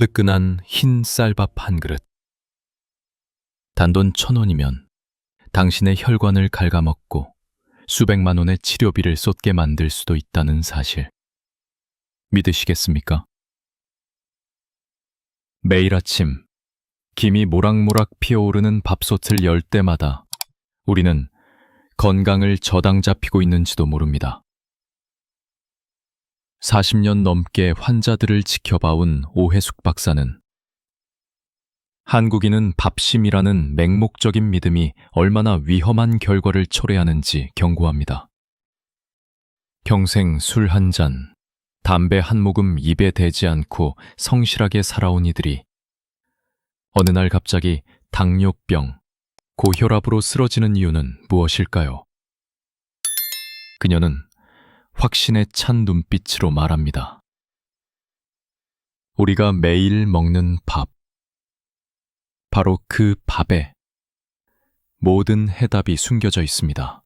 뜨끈한 흰 쌀밥 한 그릇. 단돈 천 원이면 당신의 혈관을 갉아먹고 수백만 원의 치료비를 쏟게 만들 수도 있다는 사실. 믿으시겠습니까? 매일 아침 김이 모락모락 피어오르는 밥솥을 열 때마다 우리는 건강을 저당 잡히고 있는지도 모릅니다. 40년 넘게 환자들을 지켜봐온 오해숙 박사는 한국인은 밥심이라는 맹목적인 믿음이 얼마나 위험한 결과를 초래하는지 경고합니다. 평생 술 한 잔, 담배 한 모금 입에 대지 않고 성실하게 살아온 이들이 어느 날 갑자기 당뇨병, 고혈압으로 쓰러지는 이유는 무엇일까요? 그녀는 확신에 찬 눈빛으로 말합니다. 우리가 매일 먹는 밥. 바로 그 밥에 모든 해답이 숨겨져 있습니다.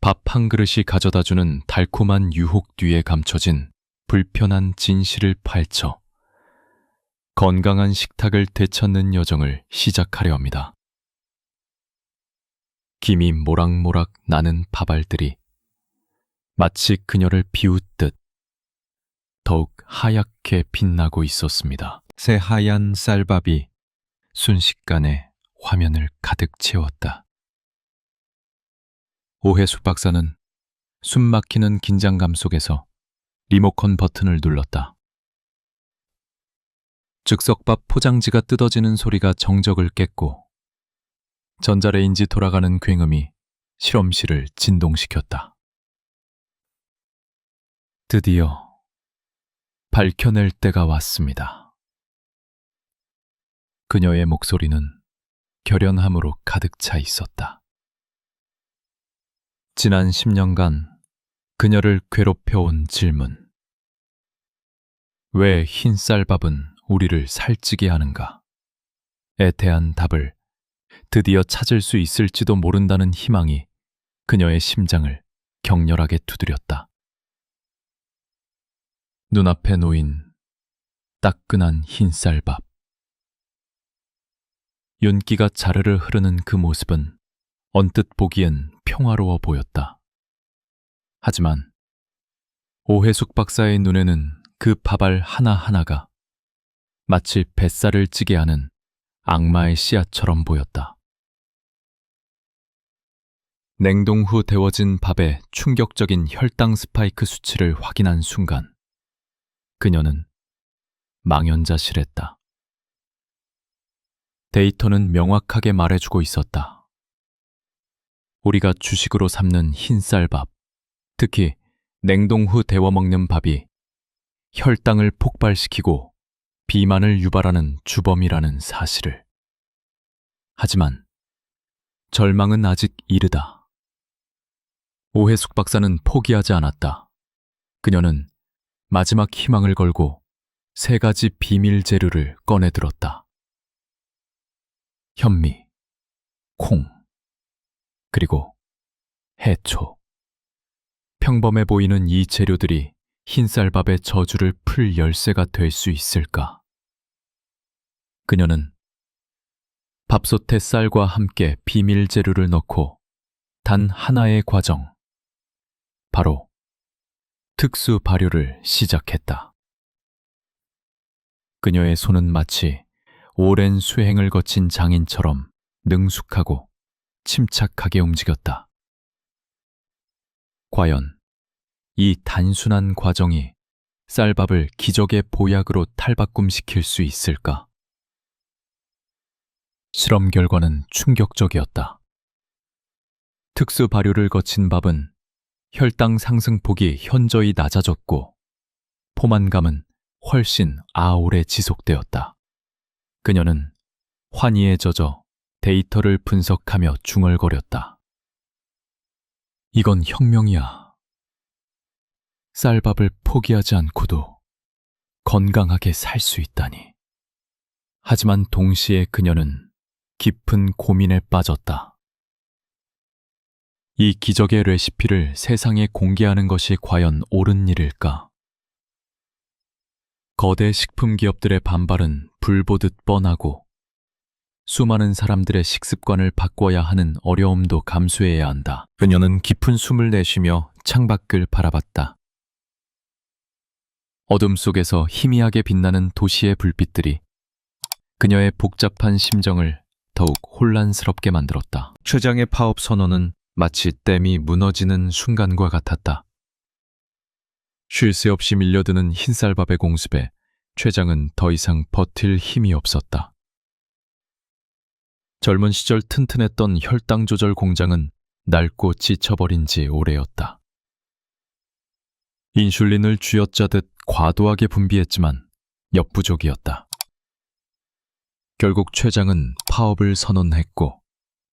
밥 한 그릇이 가져다 주는 달콤한 유혹 뒤에 감춰진 불편한 진실을 파헤쳐 건강한 식탁을 되찾는 여정을 시작하려 합니다. 김이 모락모락 나는 밥알들이 마치 그녀를 비웃듯 더욱 하얗게 빛나고 있었습니다. 새하얀 쌀밥이 순식간에 화면을 가득 채웠다. 오해숙 박사는 숨 막히는 긴장감 속에서 리모컨 버튼을 눌렀다. 즉석밥 포장지가 뜯어지는 소리가 정적을 깼고 전자레인지 돌아가는 굉음이 실험실을 진동시켰다. 드디어 밝혀낼 때가 왔습니다. 그녀의 목소리는 결연함으로 가득 차 있었다. 지난 10년간 그녀를 괴롭혀온 질문. 왜 흰쌀밥은 우리를 살찌게 하는가? 에 대한 답을 드디어 찾을 수 있을지도 모른다는 희망이 그녀의 심장을 격렬하게 두드렸다. 눈앞에 놓인 따끈한 흰쌀밥. 윤기가 자르르 흐르는 그 모습은 언뜻 보기엔 평화로워 보였다. 하지만 오해숙 박사의 눈에는 그 밥알 하나하나가 마치 뱃살을 찌게 하는 악마의 씨앗처럼 보였다. 냉동 후 데워진 밥의 충격적인 혈당 스파이크 수치를 확인한 순간 그녀는 망연자실했다. 데이터는 명확하게 말해주고 있었다. 우리가 주식으로 삼는 흰쌀밥, 특히 냉동 후 데워 먹는 밥이 혈당을 폭발시키고 비만을 유발하는 주범이라는 사실을. 하지만 절망은 아직 이르다. 오해숙 박사는 포기하지 않았다. 그녀는 마지막 희망을 걸고 세 가지 비밀 재료를 꺼내 들었다. 현미, 콩, 그리고 해초. 평범해 보이는 이 재료들이 흰쌀밥의 저주를 풀 열쇠가 될 수 있을까? 그녀는 밥솥에 쌀과 함께 비밀 재료를 넣고 단 하나의 과정, 바로 특수 발효를 시작했다. 그녀의 손은 마치 오랜 수행을 거친 장인처럼 능숙하고 침착하게 움직였다. 과연 이 단순한 과정이 쌀밥을 기적의 보약으로 탈바꿈시킬 수 있을까? 실험 결과는 충격적이었다. 특수 발효를 거친 밥은 혈당 상승폭이 현저히 낮아졌고 포만감은 훨씬 아오래 지속되었다. 그녀는 환희에 젖어 데이터를 분석하며 중얼거렸다. 이건 혁명이야. 쌀밥을 포기하지 않고도 건강하게 살 수 있다니. 하지만 동시에 그녀는 깊은 고민에 빠졌다. 이 기적의 레시피를 세상에 공개하는 것이 과연 옳은 일일까? 거대 식품 기업들의 반발은 불보듯 뻔하고 수많은 사람들의 식습관을 바꿔야 하는 어려움도 감수해야 한다. 그녀는 깊은 숨을 내쉬며 창밖을 바라봤다. 어둠 속에서 희미하게 빛나는 도시의 불빛들이 그녀의 복잡한 심정을 더욱 혼란스럽게 만들었다. 최장의 파업 선언은 마치 댐이 무너지는 순간과 같았다. 쉴 새 없이 밀려드는 흰쌀밥의 공습에 최장은 더 이상 버틸 힘이 없었다. 젊은 시절 튼튼했던 혈당 조절 공장은 낡고 지쳐버린 지 오래였다. 인슐린을 쥐어짜듯 과도하게 분비했지만 역부족이었다. 결국 최장은 파업을 선언했고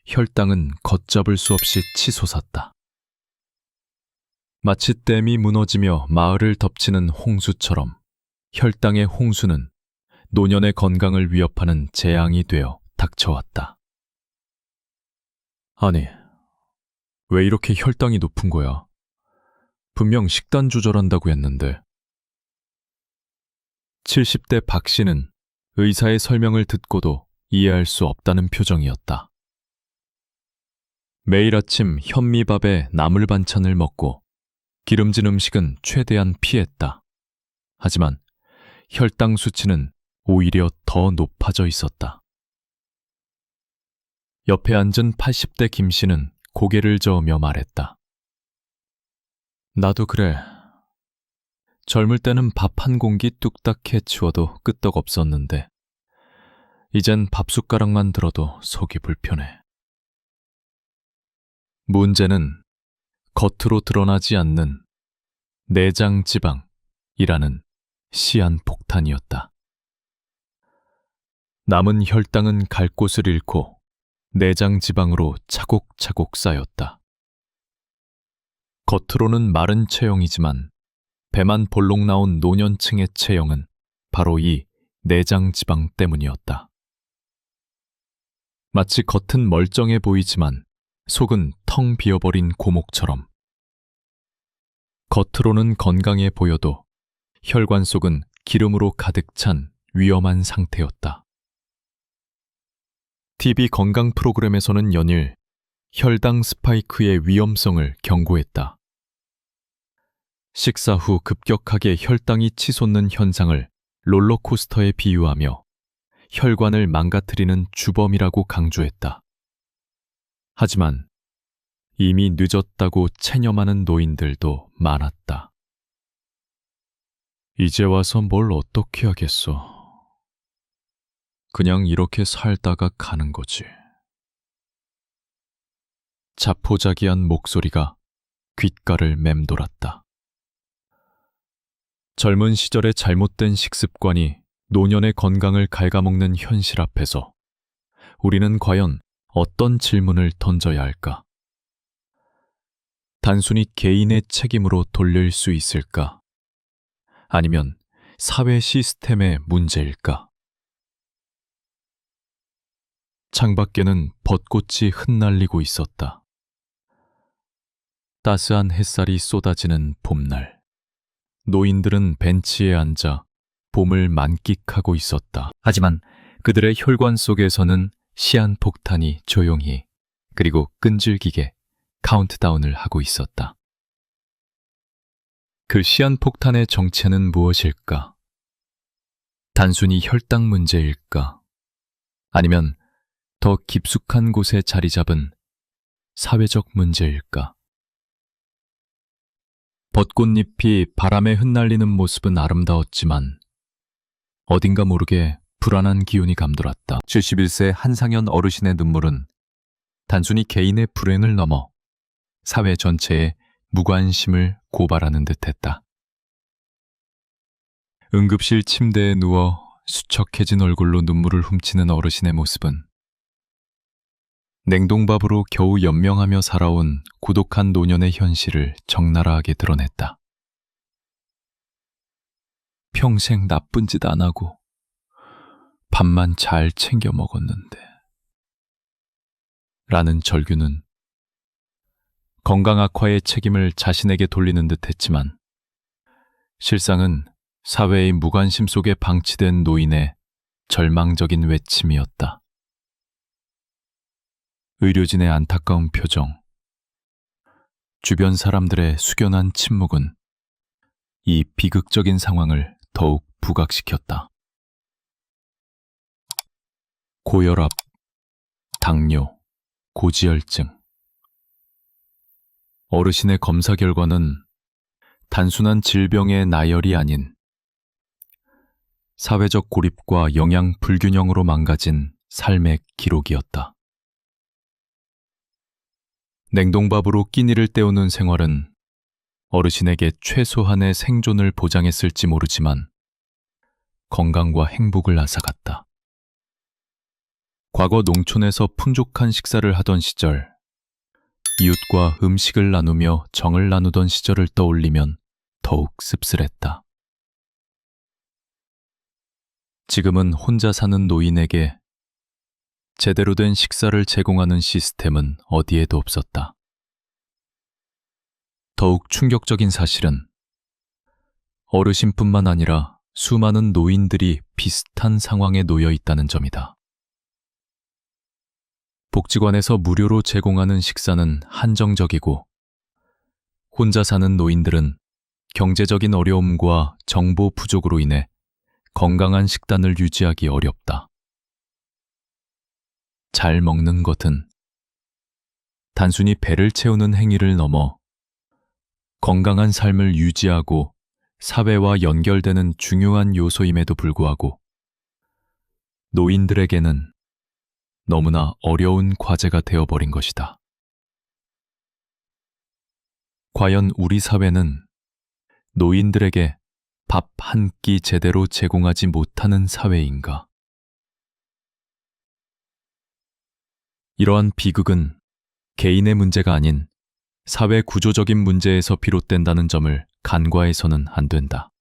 혈당은 걷잡을 수 없이 치솟았다. 마치 댐이 무너지며 마을을 덮치는 홍수처럼 혈당의 홍수는 노년의 건강을 위협하는 재앙이 되어 닥쳐왔다. 아니, 왜 이렇게 혈당이 높은 거야? 분명 식단 조절한다고 했는데. 70대 박 씨는 의사의 설명을 듣고도 이해할 수 없다는 표정이었다. 매일 아침 현미밥에 나물 반찬을 먹고 기름진 음식은 최대한 피했다. 하지만 혈당 수치는 오히려 더 높아져 있었다. 옆에 앉은 80대 김 씨는 고개를 저으며 말했다. 나도 그래. 젊을 때는 밥 한 공기 뚝딱 해치워도 끄떡 없었는데, 이젠 밥 숟가락만 들어도 속이 불편해. 문제는 겉으로 드러나지 않는 내장 지방이라는 시한 폭탄이었다. 남은 혈당은 갈 곳을 잃고 내장 지방으로 차곡차곡 쌓였다. 겉으로는 마른 체형이지만 배만 볼록 나온 노년층의 체형은 바로 이 내장 지방 때문이었다. 마치 겉은 멀쩡해 보이지만 속은 텅 비어버린 고목처럼 겉으로는 건강해 보여도 혈관 속은 기름으로 가득 찬 위험한 상태였다. TV 건강 프로그램에서는 연일 혈당 스파이크의 위험성을 경고했다. 식사 후 급격하게 혈당이 치솟는 현상을 롤러코스터에 비유하며 혈관을 망가뜨리는 주범이라고 강조했다. 하지만 이미 늦었다고 체념하는 노인들도 많았다. 이제 와서 뭘 어떻게 하겠어. 그냥 이렇게 살다가 가는 거지. 자포자기한 목소리가 귓가를 맴돌았다. 젊은 시절의 잘못된 식습관이 노년의 건강을 갉아먹는 현실 앞에서 우리는 과연 어떤 질문을 던져야 할까? 단순히 개인의 책임으로 돌릴 수 있을까? 아니면 사회 시스템의 문제일까? 창밖에는 벚꽃이 흩날리고 있었다. 따스한 햇살이 쏟아지는 봄날. 노인들은 벤치에 앉아 봄을 만끽하고 있었다. 하지만 그들의 혈관 속에서는 시한 폭탄이 조용히 그리고 끈질기게 카운트다운을 하고 있었다. 그 시한 폭탄의 정체는 무엇일까? 단순히 혈당 문제일까? 아니면 더 깊숙한 곳에 자리 잡은 사회적 문제일까? 벚꽃잎이 바람에 흩날리는 모습은 아름다웠지만 어딘가 모르게 불안한 기운이 감돌았다. 71세 한상현 어르신의 눈물은 단순히 개인의 불행을 넘어 사회 전체의 무관심을 고발하는 듯했다. 응급실 침대에 누워 수척해진 얼굴로 눈물을 훔치는 어르신의 모습은 냉동밥으로 겨우 연명하며 살아온 고독한 노년의 현실을 적나라하게 드러냈다. 평생 나쁜 짓 안 하고 밥만 잘 챙겨 먹었는데. 라는 절규는 건강 악화의 책임을 자신에게 돌리는 듯 했지만 실상은 사회의 무관심 속에 방치된 노인의 절망적인 외침이었다. 의료진의 안타까운 표정, 주변 사람들의 숙연한 침묵은 이 비극적인 상황을 더욱 부각시켰다. 고혈압, 당뇨, 고지혈증. 어르신의 검사 결과는 단순한 질병의 나열이 아닌 사회적 고립과 영양 불균형으로 망가진 삶의 기록이었다. 냉동밥으로 끼니를 때우는 생활은 어르신에게 최소한의 생존을 보장했을지 모르지만 건강과 행복을 앗아갔다. 과거 농촌에서 풍족한 식사를 하던 시절, 이웃과 음식을 나누며 정을 나누던 시절을 떠올리면 더욱 씁쓸했다. 지금은 혼자 사는 노인에게 제대로 된 식사를 제공하는 시스템은 어디에도 없었다. 더욱 충격적인 사실은 어르신뿐만 아니라 수많은 노인들이 비슷한 상황에 놓여 있다는 점이다. 복지관에서 무료로 제공하는 식사는 한정적이고 혼자 사는 노인들은 경제적인 어려움과 정보 부족으로 인해 건강한 식단을 유지하기 어렵다. 잘 먹는 것은 단순히 배를 채우는 행위를 넘어 건강한 삶을 유지하고 사회와 연결되는 중요한 요소임에도 불구하고 노인들에게는 너무나 어려운 과제가 되어버린 것이다. 과연 우리 사회는 노인들에게 밥 한 끼 제대로 제공하지 못하는 사회인가? 이러한 비극은 개인의 문제가 아닌 사회 구조적인 문제에서 비롯된다는 점을 간과해서는 안 된다.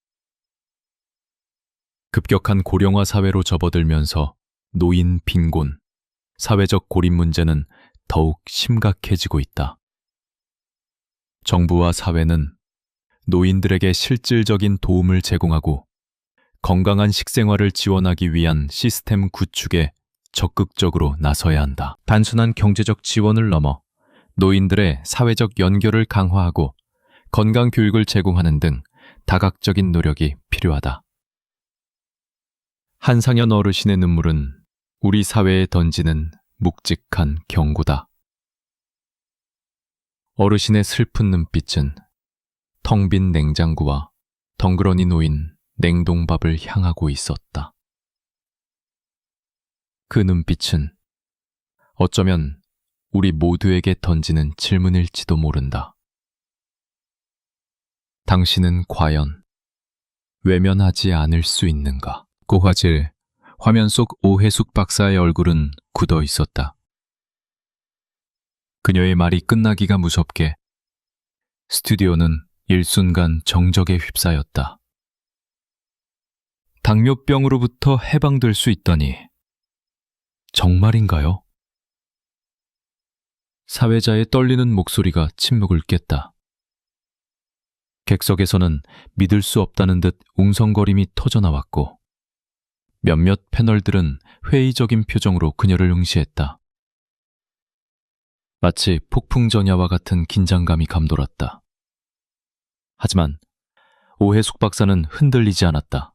급격한 고령화 사회로 접어들면서 노인 빈곤, 사회적 고립 문제는 더욱 심각해지고 있다. 정부와 사회는 노인들에게 실질적인 도움을 제공하고 건강한 식생활을 지원하기 위한 시스템 구축에 적극적으로 나서야 한다. 단순한 경제적 지원을 넘어 노인들의 사회적 연결을 강화하고 건강 교육을 제공하는 등 다각적인 노력이 필요하다. 한상현 어르신의 눈물은 우리 사회에 던지는 묵직한 경고다. 어르신의 슬픈 눈빛은 텅 빈 냉장고와 덩그러니 놓인 냉동밥을 향하고 있었다. 그 눈빛은 어쩌면 우리 모두에게 던지는 질문일지도 모른다. 당신은 과연 외면하지 않을 수 있는가? 고화질 화면 속 오해숙 박사의 얼굴은 굳어 있었다. 그녀의 말이 끝나기가 무섭게 스튜디오는 일순간 정적에 휩싸였다. 당뇨병으로부터 해방될 수 있다니 정말인가요? 사회자의 떨리는 목소리가 침묵을 깼다. 객석에서는 믿을 수 없다는 듯 웅성거림이 터져나왔고 몇몇 패널들은 회의적인 표정으로 그녀를 응시했다. 마치 폭풍전야와 같은 긴장감이 감돌았다. 하지만 오해숙 박사는 흔들리지 않았다.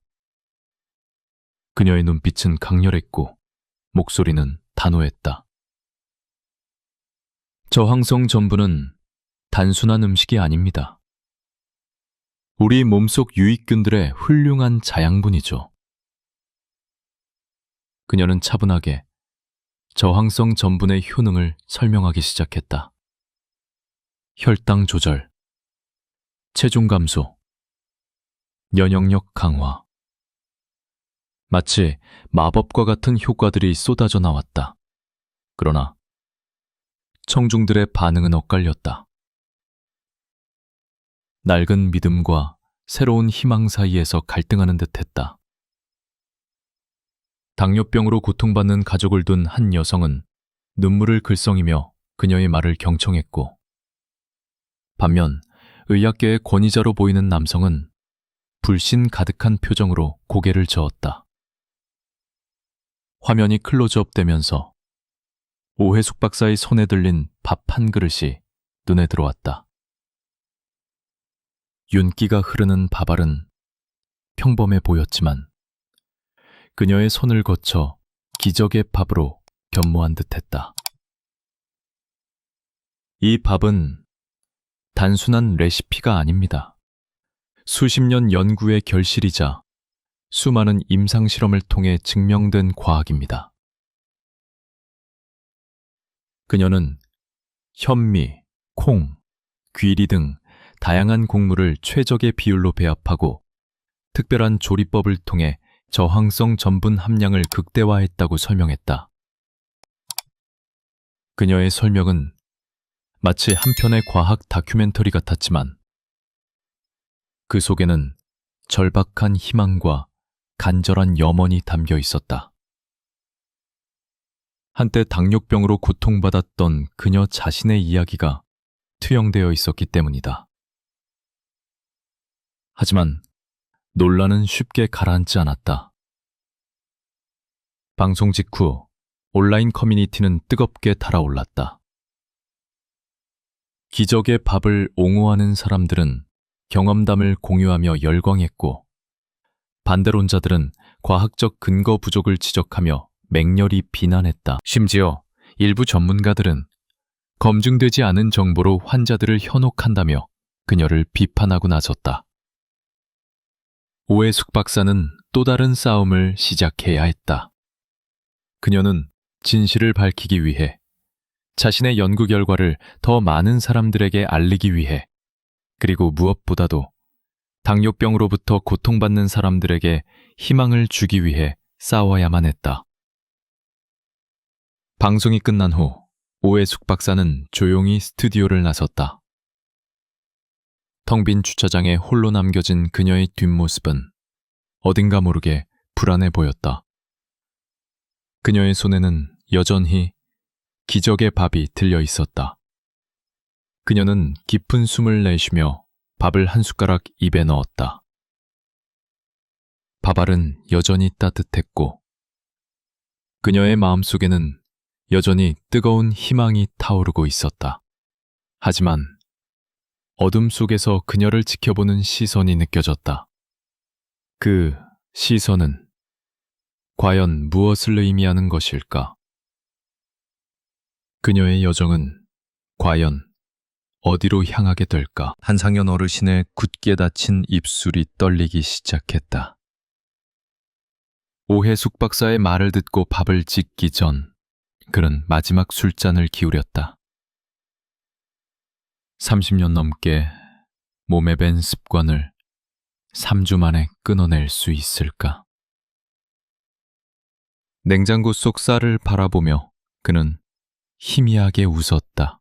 그녀의 눈빛은 강렬했고 목소리는 단호했다. 저항성 전부는 단순한 음식이 아닙니다. 우리 몸속 유익균들의 훌륭한 자양분이죠. 그녀는 차분하게 저항성 전분의 효능을 설명하기 시작했다. 혈당 조절, 체중 감소, 면역력 강화. 마치 마법과 같은 효과들이 쏟아져 나왔다. 그러나 청중들의 반응은 엇갈렸다. 낡은 믿음과 새로운 희망 사이에서 갈등하는 듯 했다. 당뇨병으로 고통받는 가족을 둔 한 여성은 눈물을 글썽이며 그녀의 말을 경청했고, 반면 의학계의 권위자로 보이는 남성은 불신 가득한 표정으로 고개를 저었다. 화면이 클로즈업 되면서 오해숙 박사의 손에 들린 밥 한 그릇이 눈에 들어왔다. 윤기가 흐르는 밥알은 평범해 보였지만 그녀의 손을 거쳐 기적의 밥으로 변모한 듯했다. 이 밥은 단순한 레시피가 아닙니다. 수십 년 연구의 결실이자 수많은 임상실험을 통해 증명된 과학입니다. 그녀는 현미, 콩, 귀리 등 다양한 곡물을 최적의 비율로 배합하고 특별한 조리법을 통해 저항성 전분 함량을 극대화했다고 설명했다. 그녀의 설명은 마치 한 편의 과학 다큐멘터리 같았지만 그 속에는 절박한 희망과 간절한 염원이 담겨 있었다. 한때 당뇨병으로 고통받았던 그녀 자신의 이야기가 투영되어 있었기 때문이다. 하지만 논란은 쉽게 가라앉지 않았다. 방송 직후 온라인 커뮤니티는 뜨겁게 달아올랐다. 기적의 밥을 옹호하는 사람들은 경험담을 공유하며 열광했고, 반대론자들은 과학적 근거 부족을 지적하며 맹렬히 비난했다. 심지어 일부 전문가들은 검증되지 않은 정보로 환자들을 현혹한다며 그녀를 비판하고 나섰다. 오해숙 박사는 또 다른 싸움을 시작해야 했다. 그녀는 진실을 밝히기 위해 자신의 연구 결과를 더 많은 사람들에게 알리기 위해 그리고 무엇보다도 당뇨병으로부터 고통받는 사람들에게 희망을 주기 위해 싸워야만 했다. 방송이 끝난 후 오해숙 박사는 조용히 스튜디오를 나섰다. 텅 빈 주차장에 홀로 남겨진 그녀의 뒷모습은 어딘가 모르게 불안해 보였다. 그녀의 손에는 여전히 기적의 밥이 들려 있었다. 그녀는 깊은 숨을 내쉬며 밥을 한 숟가락 입에 넣었다. 밥알은 여전히 따뜻했고, 그녀의 마음속에는 여전히 뜨거운 희망이 타오르고 있었다. 하지만 어둠 속에서 그녀를 지켜보는 시선이 느껴졌다. 그 시선은 과연 무엇을 의미하는 것일까? 그녀의 여정은 과연 어디로 향하게 될까? 한상현 어르신의 굳게 닫힌 입술이 떨리기 시작했다. 오해숙 박사의 말을 듣고 밥을 짓기 전 그는 마지막 술잔을 기울였다. 30년 넘게 몸에 밴 습관을 3주 만에 끊어낼 수 있을까? 냉장고 속 쌀을 바라보며 그는 희미하게 웃었다.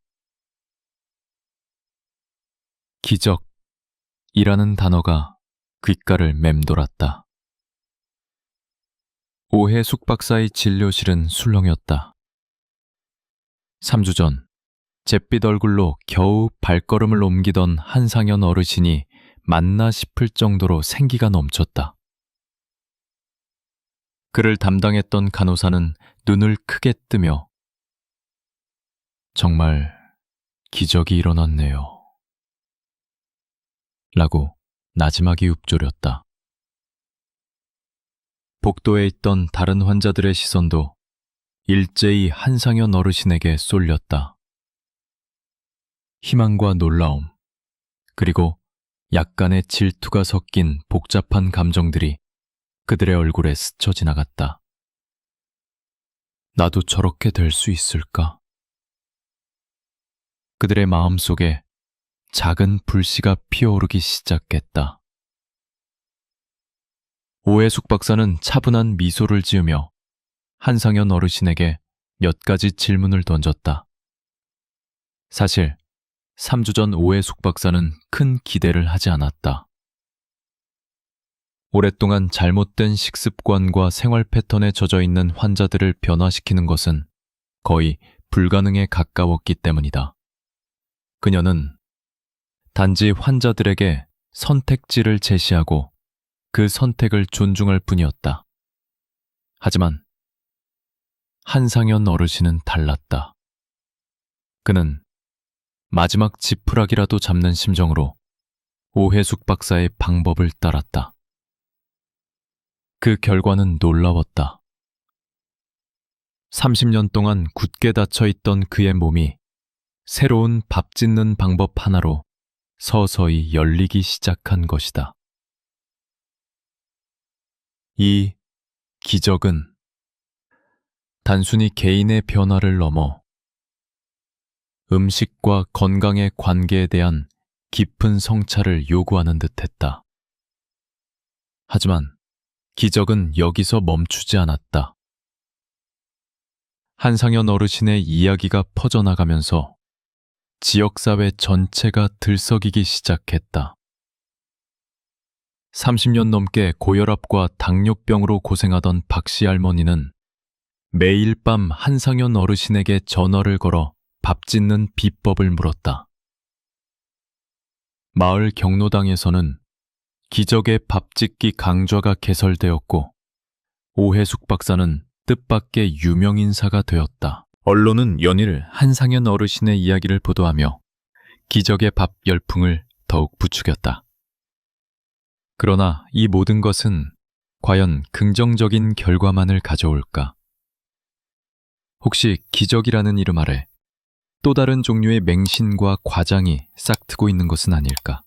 기적이라는 단어가 귓가를 맴돌았다. 오해 숙 박사의 진료실은 술렁였다. 3주 전 잿빛 얼굴로 겨우 발걸음을 옮기던 한상현 어르신이 맞나 싶을 정도로 생기가 넘쳤다. 그를 담당했던 간호사는 눈을 크게 뜨며 정말 기적이 일어났네요. 라고 나지막이 읊조렸다. 복도에 있던 다른 환자들의 시선도 일제히 한상현 어르신에게 쏠렸다. 희망과 놀라움, 그리고 약간의 질투가 섞인 복잡한 감정들이 그들의 얼굴에 스쳐 지나갔다. 나도 저렇게 될 수 있을까? 그들의 마음 속에 작은 불씨가 피어오르기 시작했다. 오해숙 박사는 차분한 미소를 지으며 한상현 어르신에게 몇 가지 질문을 던졌다. 사실 3주 전 오해숙 박사는 큰 기대를 하지 않았다. 오랫동안 잘못된 식습관과 생활 패턴에 젖어 있는 환자들을 변화시키는 것은 거의 불가능에 가까웠기 때문이다. 그녀는 단지 환자들에게 선택지를 제시하고 그 선택을 존중할 뿐이었다. 하지만 한상현 어르신은 달랐다. 그는 마지막 지푸라기라도 잡는 심정으로 오해숙 박사의 방법을 따랐다. 그 결과는 놀라웠다. 30년 동안 굳게 닫혀 있던 그의 몸이 새로운 밥 짓는 방법 하나로 서서히 열리기 시작한 것이다. 이 기적은 단순히 개인의 변화를 넘어 음식과 건강의 관계에 대한 깊은 성찰을 요구하는 듯 했다. 하지만 기적은 여기서 멈추지 않았다. 한상현 어르신의 이야기가 퍼져나가면서 지역사회 전체가 들썩이기 시작했다. 30년 넘게 고혈압과 당뇨병으로 고생하던 박씨 할머니는 매일 밤 한상현 어르신에게 전화를 걸어 밥 짓는 비법을 물었다. 마을 경로당에서는 기적의 밥 짓기 강좌가 개설되었고 오해숙 박사는 뜻밖의 유명인사가 되었다. 언론은 연일 한상현 어르신의 이야기를 보도하며 기적의 밥 열풍을 더욱 부추겼다. 그러나 이 모든 것은 과연 긍정적인 결과만을 가져올까? 혹시 기적이라는 이름 아래 또 다른 종류의 맹신과 과장이 싹트고 있는 것은 아닐까?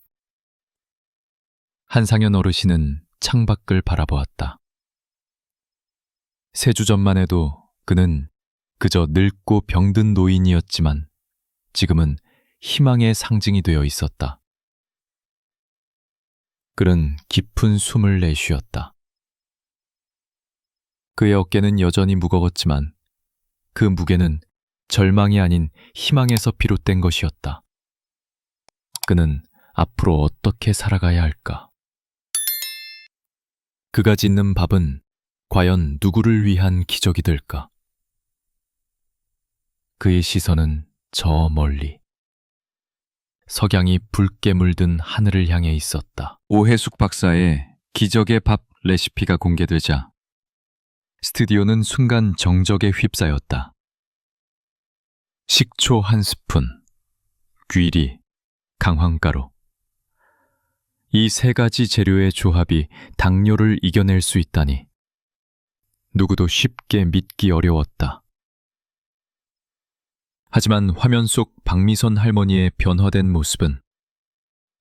한상현 어르신은 창밖을 바라보았다. 세 주 전만 해도 그는 그저 늙고 병든 노인이었지만 지금은 희망의 상징이 되어 있었다. 그는 깊은 숨을 내쉬었다. 그의 어깨는 여전히 무거웠지만 그 무게는 절망이 아닌 희망에서 비롯된 것이었다. 그는 앞으로 어떻게 살아가야 할까? 그가 짓는 밥은 과연 누구를 위한 기적이 될까? 그의 시선은 저 멀리 석양이 붉게 물든 하늘을 향해 있었다. 오해숙 박사의 기적의 밥 레시피가 공개되자 스튜디오는 순간 정적에 휩싸였다. 식초 한 스푼, 귀리, 강황가루. 이 세 가지 재료의 조합이 당뇨를 이겨낼 수 있다니 누구도 쉽게 믿기 어려웠다. 하지만 화면 속 박미선 할머니의 변화된 모습은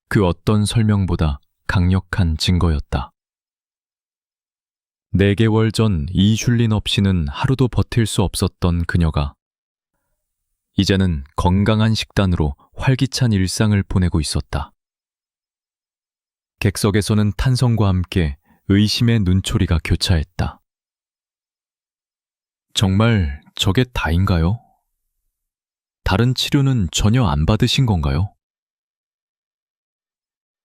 그 어떤 설명보다 강력한 증거였다. 4개월 전 이슐린 없이는 하루도 버틸 수 없었던 그녀가 이제는 건강한 식단으로 활기찬 일상을 보내고 있었다. 객석에서는 탄성과 함께 의심의 눈초리가 교차했다. 정말 저게 다인가요? 다른 치료는 전혀 안 받으신 건가요?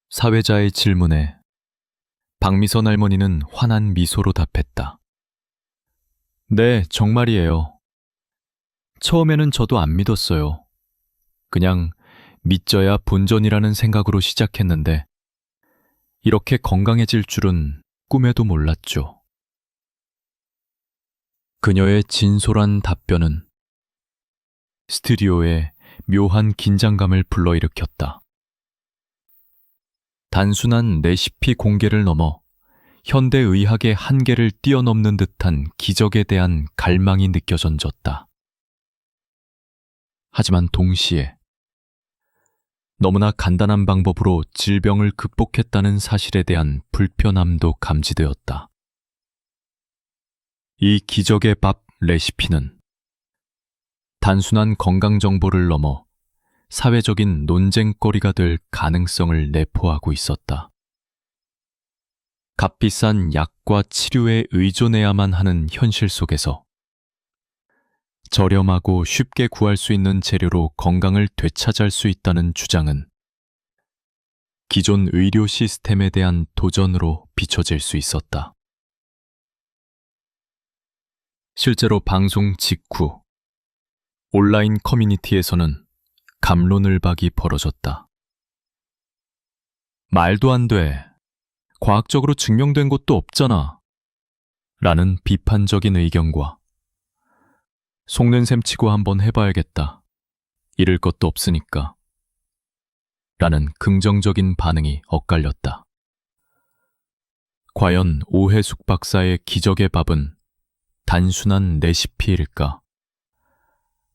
사회자의 질문에 박미선 할머니는 환한 미소로 답했다. 네, 정말이에요. 처음에는 저도 안 믿었어요. 그냥 믿져야 본전이라는 생각으로 시작했는데, 이렇게 건강해질 줄은 꿈에도 몰랐죠. 그녀의 진솔한 답변은 스튜디오에 묘한 긴장감을 불러일으켰다. 단순한 레시피 공개를 넘어 현대의학의 한계를 뛰어넘는 듯한 기적에 대한 갈망이 느껴져졌다. 하지만 동시에 너무나 간단한 방법으로 질병을 극복했다는 사실에 대한 불편함도 감지되었다. 이 기적의 밥 레시피는 단순한 건강 정보를 넘어 사회적인 논쟁거리가 될 가능성을 내포하고 있었다. 값비싼 약과 치료에 의존해야만 하는 현실 속에서 저렴하고 쉽게 구할 수 있는 재료로 건강을 되찾을 수 있다는 주장은 기존 의료 시스템에 대한 도전으로 비춰질 수 있었다. 실제로 방송 직후 온라인 커뮤니티에서는 감론을박이 벌어졌다. 말도 안 돼. 과학적으로 증명된 것도 없잖아. 라는 비판적인 의견과 속는 셈 치고 한번 해봐야겠다. 잃을 것도 없으니까. 라는 긍정적인 반응이 엇갈렸다. 과연 오해숙 박사의 기적의 밥은 단순한 레시피일까?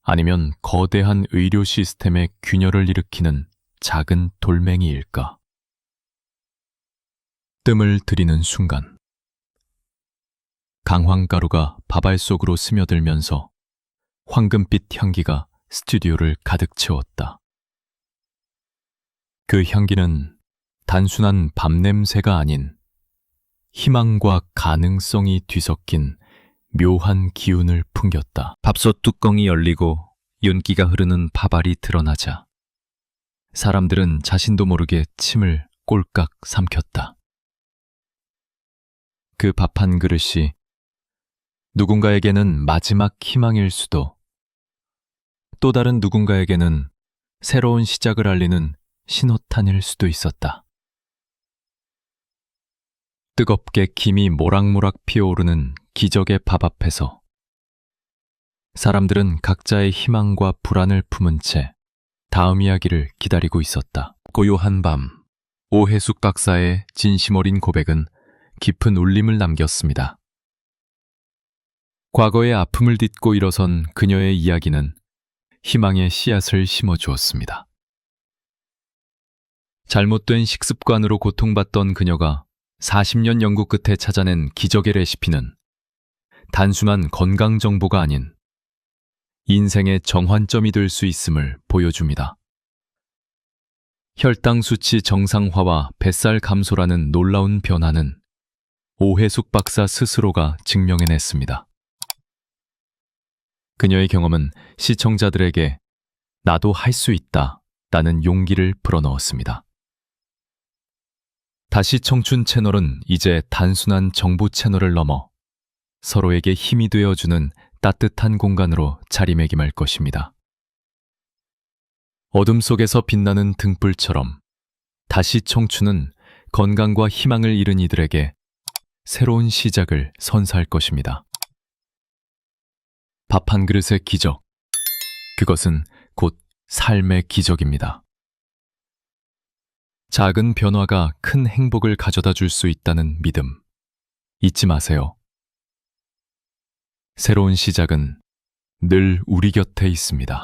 아니면 거대한 의료 시스템의 균열을 일으키는 작은 돌멩이일까? 뜸을 들이는 순간, 강황가루가 밥알 속으로 스며들면서 황금빛 향기가 스튜디오를 가득 채웠다. 그 향기는 단순한 밥 냄새가 아닌 희망과 가능성이 뒤섞인 묘한 기운을 풍겼다. 밥솥 뚜껑이 열리고 윤기가 흐르는 밥알이 드러나자 사람들은 자신도 모르게 침을 꼴깍 삼켰다. 그 밥 한 그릇이 누군가에게는 마지막 희망일 수도 또 다른 누군가에게는 새로운 시작을 알리는 신호탄일 수도 있었다. 뜨겁게 김이 모락모락 피어오르는 기적의 밥 앞에서 사람들은 각자의 희망과 불안을 품은 채 다음 이야기를 기다리고 있었다. 고요한 밤, 오해숙 박사의 진심 어린 고백은 깊은 울림을 남겼습니다. 과거의 아픔을 딛고 일어선 그녀의 이야기는 희망의 씨앗을 심어 주었습니다. 잘못된 식습관으로 고통받던 그녀가 40년 연구 끝에 찾아낸 기적의 레시피는 단순한 건강 정보가 아닌 인생의 정환점이 될 수 있음을 보여줍니다. 혈당 수치 정상화와 뱃살 감소라는 놀라운 변화는 오해숙 박사 스스로가 증명해냈습니다. 그녀의 경험은 시청자들에게 나도 할 수 있다 라는 용기를 불어넣었습니다. 다시 청춘 채널은 이제 단순한 정보 채널을 넘어 서로에게 힘이 되어주는 따뜻한 공간으로 자리매김할 것입니다. 어둠 속에서 빛나는 등불처럼 다시 청춘은 건강과 희망을 잃은 이들에게 새로운 시작을 선사할 것입니다. 밥 한 그릇의 기적. 그것은 곧 삶의 기적입니다. 작은 변화가 큰 행복을 가져다 줄 수 있다는 믿음. 잊지 마세요. 새로운 시작은 늘 우리 곁에 있습니다.